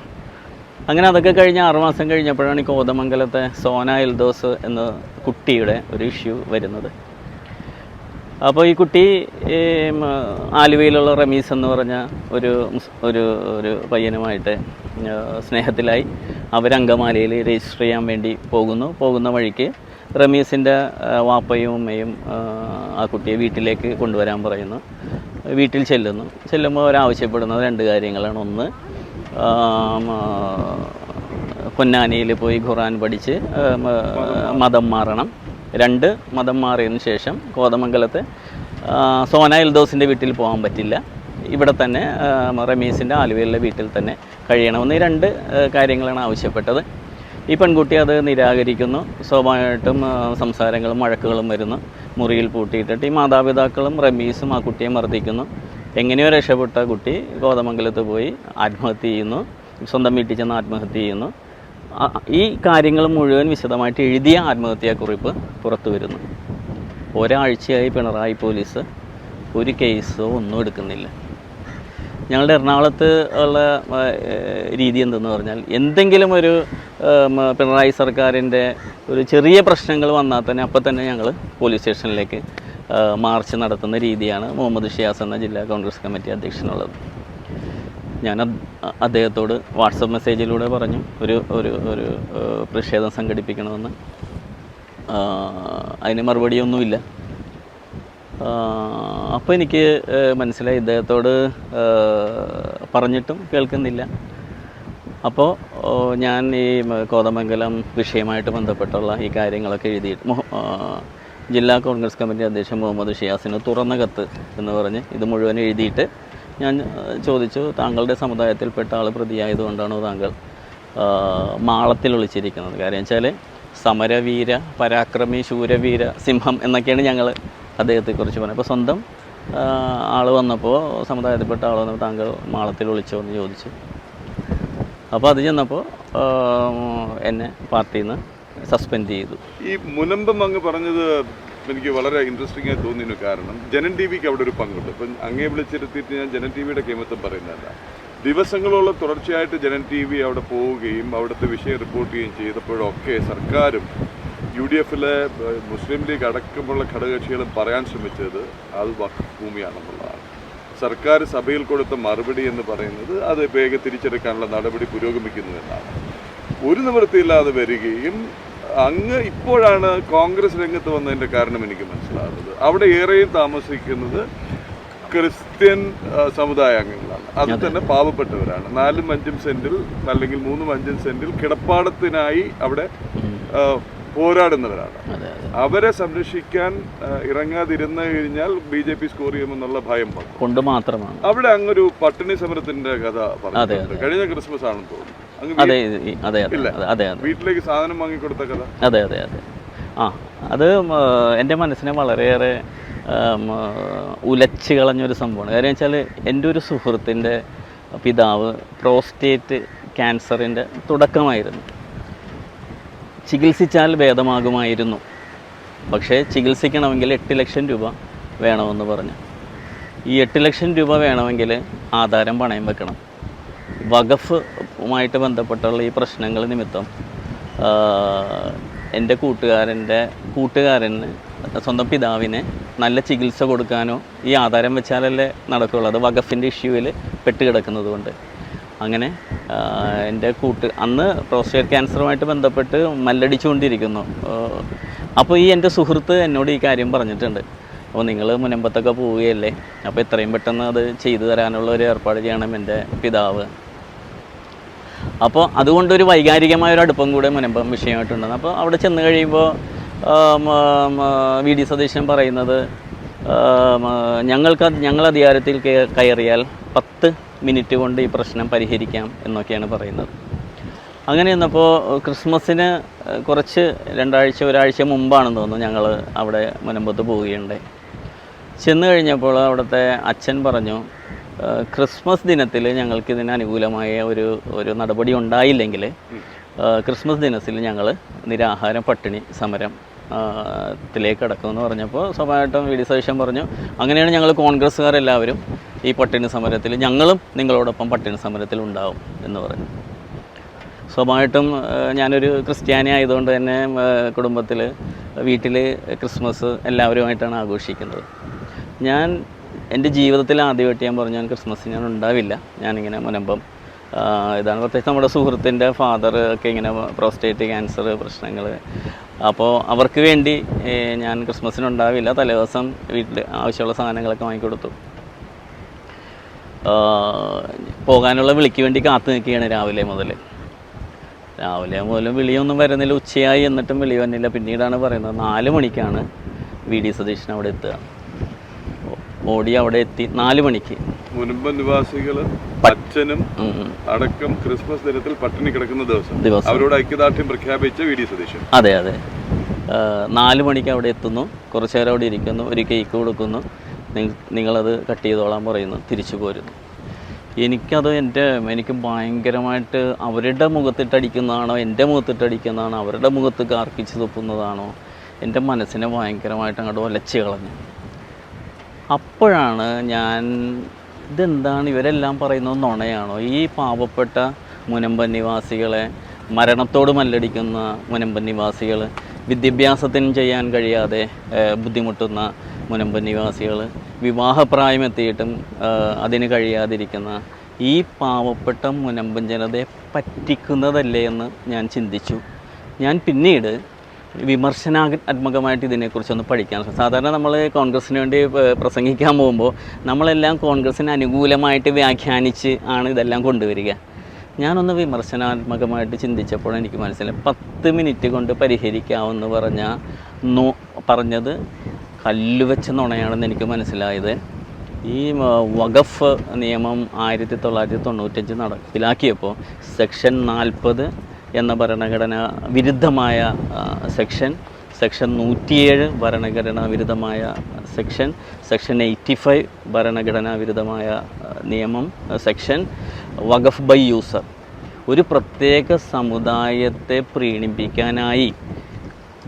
അങ്ങനെ അതൊക്കെ കഴിഞ്ഞ് ആറുമാസം കഴിഞ്ഞപ്പോഴാണ് ഈ കോതമംഗലത്തെ സോന എൽദോസ് എന്ന കുട്ടിയുടെ ഒരു ഇഷ്യൂ വരുന്നത്. അപ്പോൾ ഈ കുട്ടി ആലുവയിലുള്ള റമീസ് എന്ന് പറഞ്ഞ ഒരു ഒരു ഒരു പയ്യനുമായിട്ട് സ്നേഹത്തിലായി. അവരങ്കമാലിയിൽ രജിസ്റ്റർ ചെയ്യാൻ വേണ്ടി പോകുന്നു. പോകുന്ന വഴിക്ക് റമീസിന്റെ വാപ്പയും ഉമ്മയും ആ, കുട്ടിയെ വീട്ടിലേക്ക് കൊണ്ടുവരാൻ പറയുന്നു. വീട്ടിൽ ചെല്ലുന്നു. ചെല്ലുമ്പോൾ അവരാവശ്യപ്പെടുന്നത് രണ്ട് കാര്യങ്ങളാണ്. ഒന്ന് പൊന്നാനിയിൽ പോയി ഖുറാൻ പഠിച്ച് മതം മാറണം. രണ്ട് മതം മാറിയതിനു ശേഷം കോതമംഗലത്ത് സോന എൽദോസിന്റെ വീട്ടിൽ പോകാൻ പറ്റില്ല. ഇവിടെ തന്നെ റമീസിന്റെ ആലുവയിലെ വീട്ടിൽ തന്നെ കഴിയണമെന്ന് ഈ രണ്ട് കാര്യങ്ങളാണ് ആവശ്യപ്പെട്ടത്. ഈ പെൺകുട്ടി അത് നിരാകരിക്കുന്നു. സ്വാഭാവികമായിട്ടും സംസാരങ്ങളും വഴക്കുകളും വരുന്നു. മുറിയിൽ പൂട്ടിയിട്ടിട്ട് ഈ മാതാപിതാക്കളും റമീസും ആ കുട്ടിയെ മർദ്ദിക്കുന്നു. എങ്ങനെയോ രക്ഷപ്പെട്ട കുട്ടി കോതമംഗലത്ത് പോയി ആത്മഹത്യ ചെയ്യുന്നു. സ്വന്തം വീട്ടിൽ ചെന്ന് ആത്മഹത്യ ചെയ്യുന്നു. ഈ കാര്യങ്ങൾ മുഴുവൻ വിശദമായിട്ട് എഴുതിയ ആത്മഹത്യാക്കുറിപ്പ് പുറത്തു വരുന്നു. ഒരാഴ്ചയായി പിണറായി പോലീസ് ഒരു കേസോ ഒന്നും എടുക്കുന്നില്ല. ഞങ്ങളുടെ എറണാകുളത്ത് ഉള്ള രീതി എന്തെന്ന് പറഞ്ഞാൽ എന്തെങ്കിലും ഒരു പിണറായി സർക്കാരിന്റെ ഒരു ചെറിയ പ്രശ്നങ്ങൾ വന്നാൽ തന്നെ അപ്പം തന്നെ ഞങ്ങൾ പോലീസ് സ്റ്റേഷനിലേക്ക് മാർച്ച് നടത്തുന്ന രീതിയാണ് മുഹമ്മദ് ഷിയാസ് എന്ന ജില്ലാ കോൺഗ്രസ് കമ്മിറ്റി അധ്യക്ഷനുള്ളത്. ഞാൻ അദ്ദേഹത്തോട് വാട്സപ്പ് മെസ്സേജിലൂടെ പറഞ്ഞു ഒരു ഒരു ഒരു പ്രതിഷേധം സംഘടിപ്പിക്കണമെന്ന്. അതിന് മറുപടിയൊന്നുമില്ല. അപ്പോൾ എനിക്ക് മനസ്സിലായി. ഇദ്ദേഹത്തോട് പറഞ്ഞിട്ടും കേൾക്കുന്നില്ല. അപ്പോൾ ഞാൻ ഈ കോതമംഗലം വിഷയമായിട്ട് ബന്ധപ്പെട്ടുള്ള ഈ കാര്യങ്ങളൊക്കെ എഴുതിയിട്ട് ജില്ലാ കോൺഗ്രസ് കമ്മിറ്റി അധ്യക്ഷൻ മുഹമ്മദ് ഷിയാസിന് തുറന്ന കത്ത് എന്ന് പറഞ്ഞ് ഇത് മുഴുവൻ എഴുതിയിട്ട് ഞാൻ ചോദിച്ചു താങ്കളുടെ സമുദായത്തിൽപ്പെട്ട ആൾ പ്രതിയായതുകൊണ്ടാണോ താങ്കൾ മാളത്തിൽ ഒളിച്ചിരിക്കുന്നത്? കാര്യം വെച്ചാൽ സമരവീര പരാക്രമി ശൂരവീര സിംഹം എന്നൊക്കെയാണ് ഞങ്ങൾ അദ്ദേഹത്തെക്കുറിച്ച് പറഞ്ഞു. അപ്പോൾ സ്വന്തം ആൾ വന്നപ്പോൾ സമുദായത്തിൽപ്പെട്ട ആൾ വന്നപ്പോൾ താങ്കൾ മാളത്തിൽ വിളിച്ചോ എന്ന് ചോദിച്ചു. അപ്പോൾ അത് ചെന്നപ്പോൾ എന്നെ പാർട്ടിയിൽ നിന്ന് സസ്പെൻഡ് ചെയ്തു. ഈ മുനമ്പം അങ്ങ് പറഞ്ഞത് എനിക്ക് വളരെ ഇൻട്രസ്റ്റിംഗ് ആയി തോന്നിയിരുന്നു കാരണം ജനൻ ടി വിക്ക് അവിടെ ഒരു പങ്കുണ്ട്. ഇപ്പം അങ്ങേ വിളിച്ചിരുത്തിയിട്ട് ഞാൻ ജനൻ ടി വിയുടെ കേമത്വം പറയുന്നതല്ല. ദിവസങ്ങളോളം തുടർച്ചയായിട്ട് ജനൻ ടി വി അവിടെ പോവുകയും അവിടുത്തെ വിഷയം റിപ്പോർട്ട് ചെയ്യുകയും ചെയ്തപ്പോഴൊക്കെ സർക്കാരും യു ഡി എഫിലെ മുസ്ലിം ലീഗ് അടക്കമുള്ള ഘടകകക്ഷികളും പറയാൻ ശ്രമിച്ചത് അത് വഖഫ് ഭൂമിയാണെന്നുള്ളതാണ് സർക്കാർ സഭയിൽ കൊടുത്ത മറുപടി എന്ന് പറയുന്നത് അത് വേഗം തിരിച്ചെടുക്കാനുള്ള നടപടി പുരോഗമിക്കുന്നു എന്നാണ്. ഒരു നിവൃത്തിയില്ലാതെ വരികയും അങ്ങ് ഇപ്പോഴാണ് കോൺഗ്രസ് രംഗത്ത് വന്നതിന്റെ കാരണം എനിക്ക് മനസ്സിലാകുന്നത് അവിടെ ഏറെയും താമസിക്കുന്നത് ക്രിസ്ത്യൻ സമുദായ അംഗങ്ങളാണ്. അത് തന്നെ പാവപ്പെട്ടവരാണ്. നാലും അഞ്ചും സെന്റിൽ അല്ലെങ്കിൽ മൂന്നും അഞ്ചും സെന്റിൽ കിടപ്പാടത്തിനായി അവിടെ പോരാടുന്നവരാണ്. അവരെ സംരക്ഷിക്കാൻ ഇറങ്ങാതിരുന്നു കഴിഞ്ഞാൽ ബി ജെ പി സ്കോർ ചെയ്യുമെന്നുള്ള ഭയം കൊണ്ട് മാത്രമാണ്. അവിടെ അങ്ങൊരു പട്ടിണി സമരത്തിന്റെ കഥ പറഞ്ഞു പറഞ്ഞിട്ടുണ്ട് കഴിഞ്ഞ ക്രിസ്മസ് ആണെന്ന് തോന്നുന്നു. വീട്ടിലേക്ക് സാധനം വാങ്ങിക്കൊടുത്ത കഥ. അതെ അതെ അതെ. ആ അത് എന്റെ മനസ്സിനെ വളരെയേറെ ഉലച്ച് കളഞ്ഞൊരു സംഭവമാണ്. കാര്യം വെച്ചാൽ എന്റെ ഒരു സുഹൃത്തിന്റെ പിതാവ് പ്രോസ്റ്റേറ്റ് ക്യാൻസറിന്റെ തുടക്കമായിരുന്നു. ചികിത്സിച്ചാൽ ഭേദമാകുമായിരുന്നു. പക്ഷേ ചികിത്സിക്കണമെങ്കിൽ എട്ട് ലക്ഷം രൂപ വേണമെന്ന് പറഞ്ഞു. ഈ എട്ട് ലക്ഷം രൂപ വേണമെങ്കിൽ ആധാരം പണയം വെക്കണം. വഖഫുമായിട്ട് ബന്ധപ്പെട്ടുള്ള ഈ പ്രശ്നങ്ങൾ നിമിത്തം എന്റെ കൂട്ടുകാരന്റെ കൂട്ടുകാരന് സ്വന്തം പിതാവിന് നല്ല ചികിത്സ കൊടുക്കാനോ ഈ ആധാരം വെച്ചാലല്ലേ നടക്കുകയുള്ളൂ അത് വഖഫിന്റെ ഇഷ്യൂവിൽ പെട്ടുകിടക്കുന്നത് കൊണ്ട് അങ്ങനെ എന്റെ കൂട്ട് അന്ന് പ്രോസ്റ്റേറ്റ് ക്യാൻസറുമായിട്ട് ബന്ധപ്പെട്ട് മല്ലടിച്ചുകൊണ്ടിരിക്കുന്നു. അപ്പോൾ ഈ എന്റെ സുഹൃത്ത് എന്നോട് ഈ കാര്യം പറഞ്ഞിട്ടുണ്ട്. അപ്പോൾ നിങ്ങൾ മുനമ്പത്തൊക്കെ പോവുകയല്ലേ? അപ്പോൾ എത്രയും പെട്ടെന്ന് അത് ചെയ്തു തരാനുള്ള ഒരു ഏർപ്പാട് ചെയ്യണം എന്റെ പിതാവ്. അപ്പോൾ അതുകൊണ്ട് ഒരു വൈകാരികമായ ഒരു അടുപ്പം കൂടെ മുനമ്പം വിഷയമായിട്ടുണ്ടെന്ന്. അപ്പോൾ അവിടെ ചെന്ന് കഴിയുമ്പോൾ വി. ഡി. സതീശൻ പറയുന്നത് ഞങ്ങൾക്ക് ഞങ്ങൾ അധികാരത്തിൽ കയറിയാൽ പത്ത് മിനിറ്റ് കൊണ്ട് ഈ പ്രശ്നം പരിഹരിക്കാം എന്നൊക്കെയാണ് പറയുന്നത്. അങ്ങനെ വന്നപ്പോൾ ക്രിസ്മസിന് കുറച്ച് രണ്ടാഴ്ച ഒരാഴ്ച മുമ്പാണെന്ന് തോന്നുന്നു ഞങ്ങൾ അവിടെ മുനമ്പത്ത് പോവുകയുണ്ടായി. ചെന്ന് കഴിഞ്ഞപ്പോൾ അവിടുത്തെ അച്ഛൻ പറഞ്ഞു ക്രിസ്മസ് ദിനത്തിൽ ഞങ്ങൾക്ക് ഇതിന് അനുകൂലമായ ഒരു ഒരു നടപടി ഉണ്ടായില്ലെങ്കിൽ ക്രിസ്മസ് ദിനത്തിൽ ഞങ്ങൾ നിരാഹാരം പട്ടിണി സമരം ത്തിലേക്ക് കടക്കുമെന്ന് പറഞ്ഞപ്പോൾ സ്വാഭാവികമായിട്ടും വി ഡി സതീശൻ പറഞ്ഞു അങ്ങനെയാണ് ഞങ്ങൾ കോൺഗ്രസ്സുകാരെല്ലാവരും ഈ പട്ടിണി സമരത്തിൽ ഞങ്ങളും നിങ്ങളോടൊപ്പം പട്ടിണി സമരത്തിൽ ഉണ്ടാവും എന്ന് പറഞ്ഞു. സ്വാഭാവികമായിട്ടും ആ, ഞാനൊരു ക്രിസ്ത്യാനി ആയതുകൊണ്ട് തന്നെ കുടുംബത്തിൽ വീട്ടിൽ ക്രിസ്മസ് എല്ലാവരുമായിട്ടാണ് ആഘോഷിക്കുന്നത്. ഞാൻ എന്റെ ജീവിതത്തിൽ ആദ്യമായിട്ട് ഞാൻ പറഞ്ഞു ഞാൻ ക്രിസ്മസ് ഞാൻ ഉണ്ടാവില്ല. ഞാനിങ്ങനെ മുനമ്പം ഇതാണ് പ്രത്യേകിച്ച് നമ്മുടെ സുഹൃത്തിന്റെ ഫാദർ ഒക്കെ ഇങ്ങനെ പ്രോസ്റ്റേറ്റ് ക്യാൻസർ പ്രശ്നങ്ങൾ. അപ്പോൾ അവർക്ക് വേണ്ടി ഞാൻ ക്രിസ്മസിനുണ്ടാവില്ല തലേദിവസം വീട്ടിൽ ആവശ്യമുള്ള സാധനങ്ങളൊക്കെ വാങ്ങിക്കൊടുത്തു. പോകാനുള്ള വിളിക്ക് വേണ്ടി കാത്തു നിൽക്കുകയാണ് രാവിലെ മുതൽ. രാവിലെ മുതൽ വിളിയൊന്നും വരുന്നില്ല. ഉച്ചയായി എന്നിട്ടും വിളി വന്നില്ല. പിന്നീടാണ് പറയുന്നത് നാല് മണിക്കാണ് വി ഡി സതീശൻ അവിടെ എത്തുക. ഓടി അവിടെ എത്തി. നാല് മണിക്ക്. മുൻപ് നിവാസികൾ അച്ഛനും. അടക്കം ക്രിസ്മസ് ദിനത്തിൽ പട്ടിണി കിടക്കുന്ന ദിവസം. അവരോട് ഐക്യദാർഢ്യം പ്രഖ്യാപിച്ച വി ഡി സതീശൻ. അതെ അതെ. നാല് മണിക്ക് അവിടെ എത്തുന്നു. കുറച്ചു നേരം അവിടെ ഇരിക്കുന്നു. ഒരു കേക്ക് കൊടുക്കുന്നു. നിങ്ങളത് കട്ട് ചെയ്തോളാൻ പറയുന്നു. തിരിച്ചു പോരുന്നു എനിക്കത് എന്റെ എനിക്ക് ഭയങ്കരമായിട്ട് അവരുടെ മുഖത്തിട്ടടിക്കുന്നതാണോ എന്റെ മുഖത്തിട്ടടിക്കുന്നതാണോ അവരുടെ മുഖത്ത് കാർക്കിച്ച് തുപ്പുന്നതാണോ എന്റെ മനസ്സിനെ ഭയങ്കരമായിട്ട് അങ്ങോട്ട് ഒലച്ച് കളഞ്ഞു. അപ്പോഴാണ് ഞാൻ ഇതെന്താണ്? ഇവരെല്ലാം പറയുന്നത് നുണയാണോ? ഈ പാവപ്പെട്ട മുനമ്പൻ നിവാസികളെ മരണത്തോട് മല്ലടിക്കുന്ന മുനമ്പൻ നിവാസികൾ വിദ്യാഭ്യാസത്തിനും ചെയ്യാൻ കഴിയാതെ ബുദ്ധിമുട്ടുന്ന മുനമ്പൻ നിവാസികൾ വിവാഹപ്രായമെത്തിയിട്ടും അതിന് കഴിയാതിരിക്കുന്ന ഈ പാവപ്പെട്ട മുനമ്പൻ ജനതയെ പറ്റിക്കുന്നതല്ലേ എന്ന് ഞാൻ ചിന്തിച്ചു ഞാൻ പിന്നീട് വിമർശനാത്മകമായിട്ട് ഇതിനെക്കുറിച്ചൊന്ന് പഠിക്കാൻ. സാധാരണ നമ്മൾ കോൺഗ്രസ്സിന് വേണ്ടി പ്രസംഗിക്കാൻ പോകുമ്പോൾ നമ്മളെല്ലാം കോൺഗ്രസ്സിന് അനുകൂലമായിട്ട് വ്യാഖ്യാനിച്ച് ആണ് ഇതെല്ലാം കൊണ്ടുവരിക ഞാനൊന്ന് വിമർശനാത്മകമായിട്ട് ചിന്തിച്ചപ്പോൾ എനിക്ക് മനസ്സിലായി പത്ത് മിനിറ്റ് കൊണ്ട് പരിഹരിക്കാമെന്ന് പറഞ്ഞ നോ പറഞ്ഞത് കല്ലുവെച്ച നുണയാണെന്ന് എനിക്ക് മനസ്സിലായത്. ഈ വഖഫ് നിയമം ആയിരത്തി തൊള്ളായിരത്തി തൊണ്ണൂറ്റഞ്ച് നടപ്പിലാക്കിയപ്പോൾ സെക്ഷൻ നാൽപ്പത് എന്ന ഭരണഘടന വിരുദ്ധമായ സെക്ഷൻ സെക്ഷൻ നൂറ്റിയേഴ് ഭരണഘടനാ വിരുദ്ധമായ സെക്ഷൻ സെക്ഷൻ എയ്റ്റി ഫൈവ് ഭരണഘടനാ വിരുദ്ധമായ നിയമം സെക്ഷൻ വഖഫ് ബൈ യൂസർ. ഒരു പ്രത്യേക സമുദായത്തെ പ്രീണിപ്പിക്കാനായി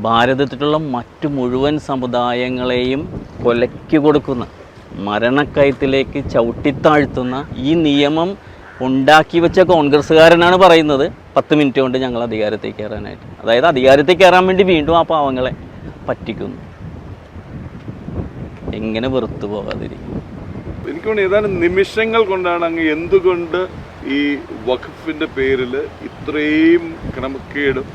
ഭാരതത്തിലുള്ള മറ്റു മുഴുവൻ സമുദായങ്ങളെയും കൊലയ്ക്ക് കൊടുക്കുന്ന മരണക്കയത്തിലേക്ക് ചവിട്ടിത്താഴ്ത്തുന്ന ഈ നിയമം ഉണ്ടാക്കി വെച്ച കോൺഗ്രസ്സുകാരനാണ് പറയുന്നത്. പത്ത് മിനിറ്റ് കൊണ്ട് ഞങ്ങൾ അധികാരത്തിൽ കയറാനായിട്ട്. അതായത് അധികാരത്തിൽ കയറാൻ വേണ്ടി വീണ്ടും ആ പാവങ്ങളെ പറ്റിക്കുന്നു. എങ്ങനെ വെറുത്തു പോകാതിരിക്കും? എനിക്ക് തോന്നുന്നു ഏതാനും നിമിഷങ്ങൾ കൊണ്ടാണ് അങ്ങ് എന്തുകൊണ്ട് ഈ വഖഫിന്റെ പേരിൽ ഇത്രയും ക്രമക്കേടും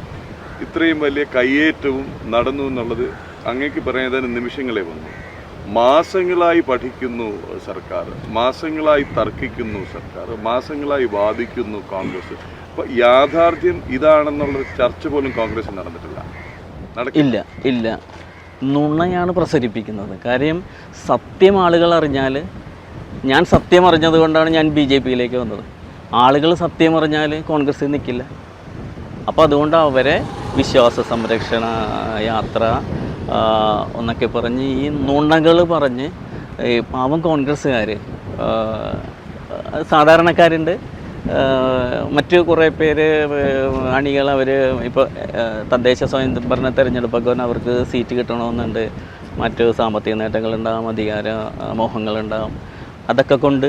ഇത്രയും വലിയ കയ്യേറ്റവും നടന്നു എന്നുള്ളത് അങ്ങേക്ക് പറയാൻ തന്നെ നിമിഷങ്ങളെ വന്നു. മാസങ്ങളായി പഠിക്കുന്നു സർക്കാർ മാസങ്ങളായി തർക്കിക്കുന്നു സർക്കാർ മാസങ്ങളായി വാദിക്കുന്നു കോൺഗ്രസ്. അപ്പൊ യാഥാർത്ഥ്യം ഇതാണെന്നുള്ള ചർച്ച പോലും കോൺഗ്രസ് നടന്നിട്ടില്ല. ഇല്ല ഇല്ല. നുണയാണ് പ്രസരിപ്പിക്കുന്നത്. കാര്യം സത്യം ആളുകൾ അറിഞ്ഞാൽ ഞാൻ സത്യം അറിഞ്ഞത് കൊണ്ടാണ് ഞാൻ ബി ജെ പിയിലേക്ക് വന്നത്. ആളുകൾ സത്യം അറിഞ്ഞാൽ കോൺഗ്രസ്സിൽ നിൽക്കില്ല. അപ്പോൾ അതുകൊണ്ട് അവരെ വിശ്വാസ സംരക്ഷണ യാത്ര എന്നൊക്കെ പറഞ്ഞ് ഈ നുണകൾ പറഞ്ഞ് ഈ പാവം കോൺഗ്രസ്സുകാർ സാധാരണക്കാരുണ്ട്. മറ്റ് കുറേ പേര് അണികൾ അവർ ഇപ്പോൾ തദ്ദേശ സ്വയംഭരണ തെരഞ്ഞെടുപ്പൊക്കെ അവർക്ക് സീറ്റ് കിട്ടണമെന്നുണ്ട്. മറ്റ് സാമ്പത്തിക നേട്ടങ്ങളുണ്ടാകും അധികാര മോഹങ്ങളുണ്ടാകും അതൊക്കെ കൊണ്ട്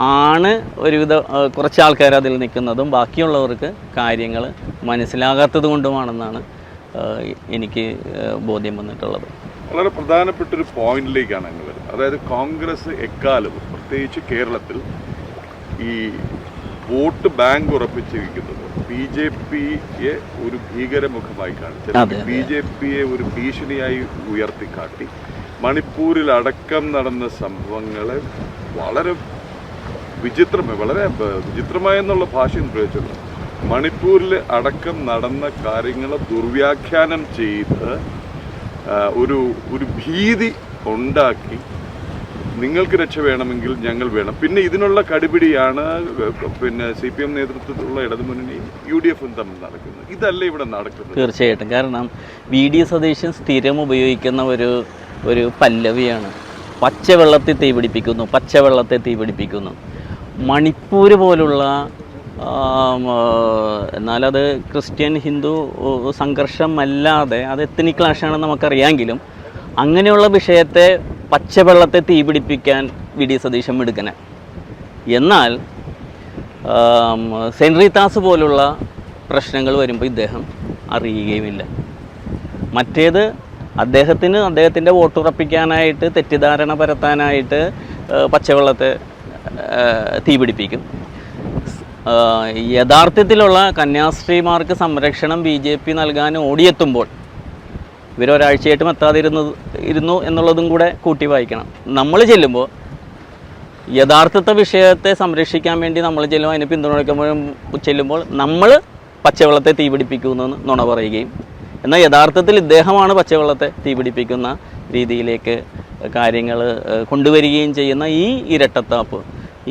ആണ് ഒരുവിധ കുറച്ച് ആൾക്കാർ അതിൽ നിൽക്കുന്നതും ബാക്കിയുള്ളവർക്ക് കാര്യങ്ങൾ മനസ്സിലാകാത്തത് കൊണ്ടുമാണെന്നാണ് എനിക്ക് ബോധ്യം വന്നിട്ടുള്ളത്. വളരെ പ്രധാനപ്പെട്ട ഒരു പോയിന്റിലേക്കാണ് അങ്ങ് വരുന്നത്. അതായത് കോൺഗ്രസ് എക്കാലവും പ്രത്യേകിച്ച് കേരളത്തിൽ ഈ വോട്ട് ബാങ്ക് ഉറപ്പിച്ചിരിക്കുന്നത് ബി ജെ പിയെ ഒരു ഭീകരമുഖമായി കാണിച്ചു. അതെ, ബി ജെ പിയെ ഒരു ഭീഷണിയായി ഉയർത്തിക്കാട്ടി. മണിപ്പൂരിൽ അടക്കം നടന്ന സംഭവങ്ങളെ വളരെ വിചിത്രമായി വളരെ വിചിത്രമായ വിചിത്രമായെന്നുള്ള ഭാഷയും ഉപയോഗിച്ചുള്ള മണിപ്പൂരിൽ അടക്കം നടന്ന കാര്യങ്ങളെ ദുർവ്യാഖ്യാനം ചെയ്ത് ഒരു ഒരു ഭീതി ഉണ്ടാക്കി നിങ്ങൾക്ക് രക്ഷ വേണമെങ്കിൽ ഞങ്ങൾ വേണം. പിന്നെ ഇതിനുള്ള കടുപിടിയാണ് പിന്നെ സി പി എം നേതൃത്വത്തിലുള്ള ഇടതുമുന്നണിയും യു ഡി എഫും തമ്മിൽ നടക്കുന്നത്. ഇതല്ല ഇവിടെ നടക്കുന്നത്. തീർച്ചയായിട്ടും. കാരണം വി ഡി സതീശൻ സ്ഥിരം ഉപയോഗിക്കുന്ന ഒരു ഒരു പല്ലവിയാണ്. പച്ചവെള്ളത്തെ തീ പിടിപ്പിക്കുന്നു പച്ചവെള്ളത്തെ തീ പിടിപ്പിക്കുന്നു മണിപ്പൂർ പോലുള്ള എന്നാലത് ക്രിസ്ത്യൻ ഹിന്ദു സംഘർഷമല്ലാതെ അത് എത്തനിക് ക്ലാഷാണെന്ന് നമുക്കറിയാമെങ്കിലും അങ്ങനെയുള്ള വിഷയത്തെ പച്ചവെള്ളത്തെ തീപിടിപ്പിക്കാൻ വി ഡി സതീശൻ മിടുക്കനെ. എന്നാൽ സെന്റ് പോലുള്ള പ്രശ്നങ്ങൾ വരുമ്പോൾ ഇദ്ദേഹം അറിയുകയുമില്ല. മറ്റേത് അദ്ദേഹത്തിന് അദ്ദേഹത്തിന്റെ വോട്ടുറപ്പിക്കാനായിട്ട് തെറ്റിദ്ധാരണ പരത്താനായിട്ട് പച്ചവെള്ളത്തെ ആ, തീ പിടിപ്പിക്കും ആ, യഥാർത്ഥത്തിലുള്ള കന്യാസ്ത്രീമാർക്ക് സംരക്ഷണം ബി ജെ പി നൽകാൻ ഓടിയെത്തുമ്പോൾ ഇവരൊരാഴ്ചയായിട്ടും എത്താതിരുന്നത് ഇരുന്നു എന്നുള്ളതും കൂടെ കൂട്ടി വായിക്കണം. നമ്മൾ ചെല്ലുമ്പോൾ യഥാർത്ഥത്തെ വിഷയത്തെ സംരക്ഷിക്കാൻ വേണ്ടി നമ്മൾ ചെല്ലുമ്പോൾ അതിന് പിന്തുണയ്ക്കുമ്പോഴും ചെല്ലുമ്പോൾ നമ്മൾ പച്ചവെള്ളത്തെ തീപിടിപ്പിക്കുമെന്ന് നുണ പറയുകയും എന്നാൽ യഥാർത്ഥത്തിൽ ഇദ്ദേഹമാണ് പച്ചവെള്ളത്തെ തീപിടിപ്പിക്കുന്ന രീതിയിലേക്ക് കാര്യങ്ങൾ കൊണ്ടുവരികയും ചെയ്യുന്ന ഈ ഇരട്ടത്താപ്പ്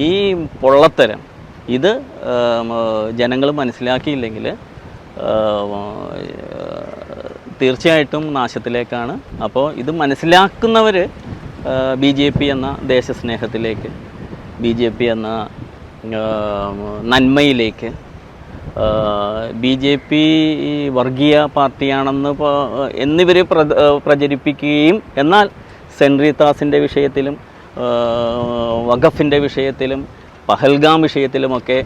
ഈ പൊള്ളത്തരം ഇത് ജനങ്ങൾ മനസ്സിലാക്കിയില്ലെങ്കിൽ തീർച്ചയായിട്ടും നാശത്തിലേക്കാണ്. അപ്പോൾ ഇത് മനസ്സിലാക്കുന്നവർ ബി ജെ പി എന്ന ദേശസ്നേഹത്തിലേക്ക് ബി ജെ പി എന്ന നന്മയിലേക്ക് ബി ജെ പി വർഗീയ പാർട്ടിയാണെന്ന് എന്നിവർ പ്ര പ്രചരിപ്പിക്കുകയും എന്നാൽ സെന്റ് വിഷയത്തിലും വഖഫിന്റെ വിഷയത്തിലും പഹൽഗാം വിഷയത്തിലുമൊക്കെ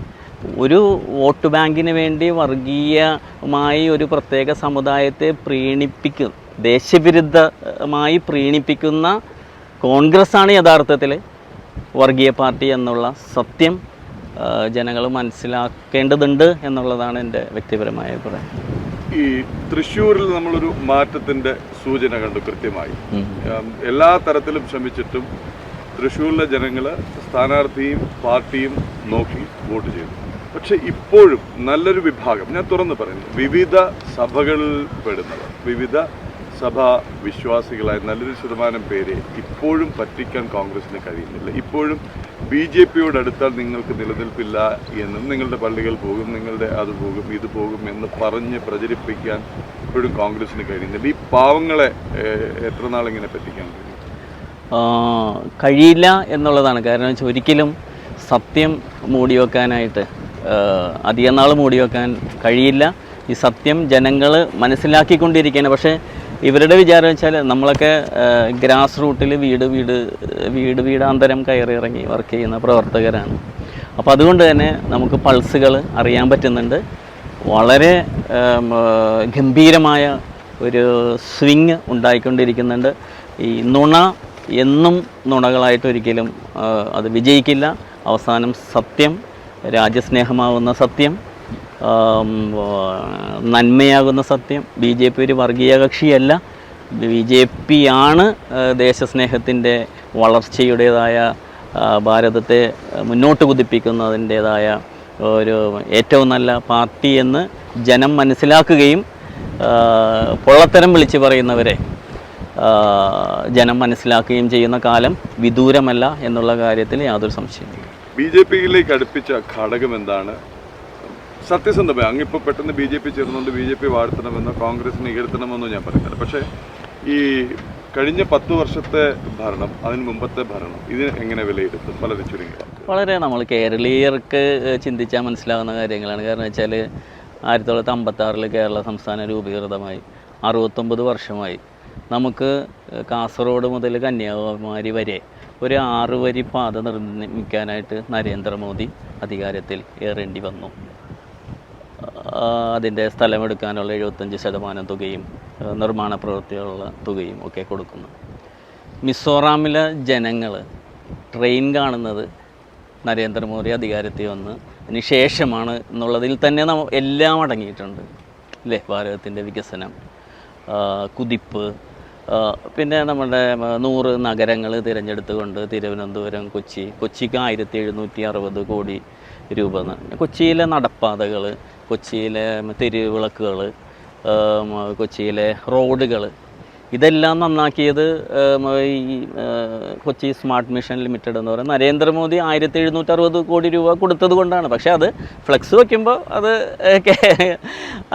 ഒരു വോട്ട് ബാങ്കിന് വേണ്ടി വർഗീയമായി ഒരു പ്രത്യേക സമുദായത്തെ പ്രീണിപ്പിക്കും ദേശവിരുദ്ധമായി പ്രീണിപ്പിക്കുന്ന കോൺഗ്രസ്സാണ് യഥാർത്ഥത്തിൽ വർഗീയ പാർട്ടി എന്നുള്ള സത്യം ജനങ്ങൾ മനസ്സിലാക്കേണ്ടതുണ്ട് എന്നുള്ളതാണ് എന്റെ വ്യക്തിപരമായ അഭിപ്രായം. ഈ തൃശ്ശൂരിൽ നമ്മളൊരു മാറ്റത്തിന്റെ സൂചന കണ്ടു കൃത്യമായി. എല്ലാ തരത്തിലും ശ്രമിച്ചിട്ടും തൃശ്ശൂരിലെ ജനങ്ങൾ സ്ഥാനാർത്ഥിയും പാർട്ടിയും നോക്കി വോട്ട് ചെയ്തു. പക്ഷെ ഇപ്പോഴും നല്ലൊരു വിഭാഗം ഞാൻ തുറന്നു പറയുന്നു വിവിധ സഭകളിൽ പെടുന്നവർ വിവിധ സഭാ വിശ്വാസികളായ നല്ലൊരു ശതമാനം പേരെ ഇപ്പോഴും പറ്റിക്കാൻ കോൺഗ്രസിന് കഴിയുന്നില്ല. ഇപ്പോഴും ബി ജെ പിയോട് അടുത്താൽ നിങ്ങൾക്ക് നിലനിൽപ്പില്ല എന്നും നിങ്ങളുടെ പള്ളികൾ പോകും നിങ്ങളുടെ അത് പോകും ഇത് പോകും എന്ന് പറഞ്ഞ് പ്രചരിപ്പിക്കാൻ ഇപ്പോഴും കോൺഗ്രസിന് കഴിയുന്നില്ല ഈ പാവങ്ങളെ എത്ര നാളിങ്ങനെ പറ്റിക്കാൻ കഴിയും? കഴിയില്ല എന്നുള്ളതാണ്. കാരണം വെച്ചാൽ ഒരിക്കലും സത്യം മൂടി വെക്കാനായിട്ട് അധികം നാൾ മൂടി വെക്കാൻ കഴിയില്ല. ഈ സത്യം ജനങ്ങൾ മനസ്സിലാക്കിക്കൊണ്ടിരിക്കുകയാണ്. പക്ഷേ ഇവരുടെ വിചാരം വെച്ചാൽ നമ്മളൊക്കെ ഗ്രാസ് റൂട്ടിൽ വീട് വീട് വീട് വീടാന്തരം കയറി ഇറങ്ങി വർക്ക് ചെയ്യുന്ന പ്രവർത്തകരാണ്. അപ്പോൾ അതുകൊണ്ട് തന്നെ നമുക്ക് പൾസുകൾ അറിയാൻ പറ്റുന്നുണ്ട്. വളരെ ഗംഭീരമായ ഒരു സ്വിങ് ഉണ്ടായിക്കൊണ്ടിരിക്കുന്നുണ്ട്. ഈ നുണ എന്നും നുണകളായിട്ട് ഒരിക്കലും അത് വിജയിക്കില്ല. അവസാനം സത്യം രാജ്യസ്നേഹമാവുന്ന സത്യം. നന്മയാകുന്ന സത്യം. ബി ജെ പി ഒരു വർഗീയ കക്ഷിയല്ല. ബി ജെ പി ആണ് ദേശസ്നേഹത്തിന്റെ വളർച്ചയുടേതായ ഭാരതത്തെ മുന്നോട്ട് കുതിപ്പിക്കുന്നതിന്റേതായ ഒരു ഏറ്റവും നല്ല പാർട്ടി എന്ന് ജനം മനസ്സിലാക്കുകയും പൊള്ളത്തരം വിളിച്ച് പറയുന്നവരെ ജനം മനസ്സിലാക്കുകയും ചെയ്യുന്ന കാലം വിദൂരമല്ല എന്നുള്ള കാര്യത്തിൽ യാതൊരു സംശയമില്ല ബി ജെ പിയിലേക്ക് അടുപ്പിച്ച ഘടകം എന്താണ് സത്യസന്ധമായി അങ്ങിപ്പോൾ പെട്ടെന്ന് ബി ജെ പി ചേർന്നുകൊണ്ട് ബി ജെ പി വാഴ്ത്തണമെന്നോ കോൺഗ്രസിനെ ഇകഴ്ത്തണമെന്നോ ഞാൻ പറയുന്നില്ല. പക്ഷേ ഈ കഴിഞ്ഞ പത്ത് വർഷത്തെ ഭരണം അതിന് മുമ്പത്തെ ഭരണം ഇത് എങ്ങനെ വിലയിരുത്തും? വളരെ ചുരുങ്ങി വളരെ നമ്മൾ കേരളീയർക്ക് ചിന്തിച്ചാൽ മനസ്സിലാകുന്ന കാര്യങ്ങളാണ്. കാരണം വെച്ചാൽ ആയിരത്തി തൊള്ളായിരത്തി അമ്പത്താറിൽ കേരള സംസ്ഥാനം രൂപീകൃതമായി. അറുപത്തൊമ്പത് വർഷമായി. നമുക്ക് കാസർഗോഡ് മുതൽ കന്യാകുമാരി വരെ ഒരു ആറുവരി പാത നിർമ്മിക്കാനായിട്ട് നരേന്ദ്രമോദി അധികാരത്തിൽ ഏറേണ്ടി വന്നു. അതിന്റെ സ്ഥലമെടുക്കാനുള്ള എഴുപത്തഞ്ച് ശതമാനം തുകയും നിർമ്മാണ പ്രവൃത്തികളുള്ള തുകയും ഒക്കെ കൊടുക്കുന്നു. മിസോറാമിലെ ജനങ്ങൾ ട്രെയിൻ കാണുന്നത് നരേന്ദ്രമോദി അധികാരത്തിൽ വന്ന് അതിന് ശേഷമാണ് എന്നുള്ളതിൽ തന്നെ നമ്മൾ എല്ലാം അടങ്ങിയിട്ടുണ്ട്. അല്ലേ ഭാരതത്തിന്റെ വികസനം കുതിപ്പ് പിന്നെ നമ്മുടെ നൂറ് നഗരങ്ങൾ തിരഞ്ഞെടുത്തുകൊണ്ട് തിരുവനന്തപുരം കൊച്ചി. കൊച്ചിക്ക് ആയിരത്തി എഴുന്നൂറ്റി അറുപത് കോടി രൂപ കൊച്ചിയിലെ നടപ്പാതകൾ കൊച്ചിയിലെ തെരുവിളക്കുകൾ കൊച്ചിയിലെ റോഡുകൾ ഇതെല്ലാം നന്നാക്കിയത് ഈ കൊച്ചി സ്മാർട്ട് മിഷൻ ലിമിറ്റഡ് എന്ന് പറയുന്നത് നരേന്ദ്രമോദി ആയിരത്തി എഴുന്നൂറ്റി അറുപത് കോടി രൂപ കൊടുത്തത് കൊണ്ടാണ്. പക്ഷേ അത് ഫ്ലെക്സ് വയ്ക്കുമ്പോൾ അത്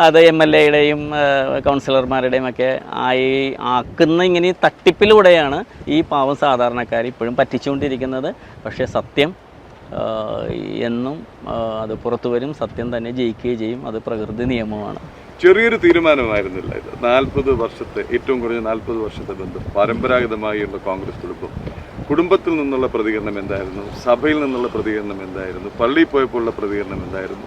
അത് എം എൽ എയുടെയും കൗൺസിലർമാരുടെയും ഒക്കെ ആയി ആക്കുന്ന ഇങ്ങനെ തട്ടിപ്പിലൂടെയാണ് ഈ പാവം സാധാരണക്കാർ ഇപ്പോഴും പറ്റിച്ചുകൊണ്ടിരിക്കുന്നത്. പക്ഷേ സത്യം എന്നും അത് പുറത്തു വരും സത്യം തന്നെ ജയിക്കുകയും ചെയ്യും. അത് പ്രകൃതി നിയമമാണ്. ചെറിയൊരു തീരുമാനമായിരുന്നില്ല ഇത്. നാൽപ്പത് വർഷത്തെ ഏറ്റവും കുറഞ്ഞ നാൽപ്പത് വർഷത്തെ ബന്ധം പരമ്പരാഗതമായുള്ള കോൺഗ്രസ് തുടക്കം കുടുംബത്തിൽ നിന്നുള്ള പ്രതികരണം എന്തായിരുന്നു? സഭയിൽ നിന്നുള്ള പ്രതികരണം എന്തായിരുന്നു? പള്ളിയിൽ പോയപ്പോഴുള്ള പ്രതികരണം എന്തായിരുന്നു?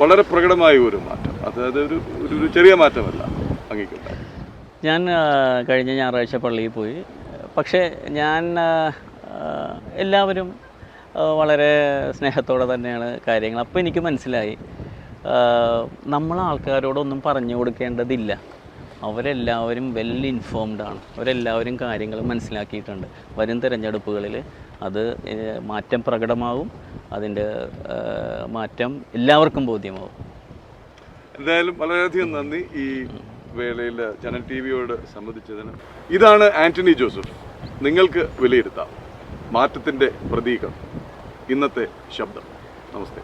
വളരെ പ്രകടമായ ഒരു മാറ്റം. അതായത് ഒരു ഒരു- ചെറിയ മാറ്റമല്ല അംഗീകരിക്കുന്നത് ഞാൻ കഴിഞ്ഞ ഞായറാഴ്ച പള്ളിയിൽ പോയി. പക്ഷേ ഞാൻ എല്ലാവരും വളരെ സ്നേഹത്തോടെ തന്നെയാണ് കാര്യങ്ങൾ. അപ്പോൾ എനിക്ക് മനസ്സിലായി. നമ്മൾ ആൾക്കാരോടൊന്നും പറഞ്ഞു കൊടുക്കേണ്ടതില്ല. അവരെല്ലാവരും വെൽ ഇൻഫോംഡ് ആണ്. അവരെല്ലാവരും കാര്യങ്ങൾ മനസ്സിലാക്കിയിട്ടുണ്ട്. വരും തിരഞ്ഞെടുപ്പുകളിൽ അത് മാറ്റം പ്രകടമാവും. അതിന്റെ മാറ്റം എല്ലാവർക്കും ബോധ്യമാവും. എന്തായാലും വളരെയധികം നന്ദി ഈ വേളയിൽ ചാനൽ ടി വിയോട് സംബന്ധിച്ചതിന് ഇതാണ് ആന്റണി ജോസഫ്. നിങ്ങൾക്ക് വിലയിരുത്താം. മാറ്റത്തിന്റെ പ്രതീകം. ഇന്നത്തെ ശബ്ദം. നമസ്തേ.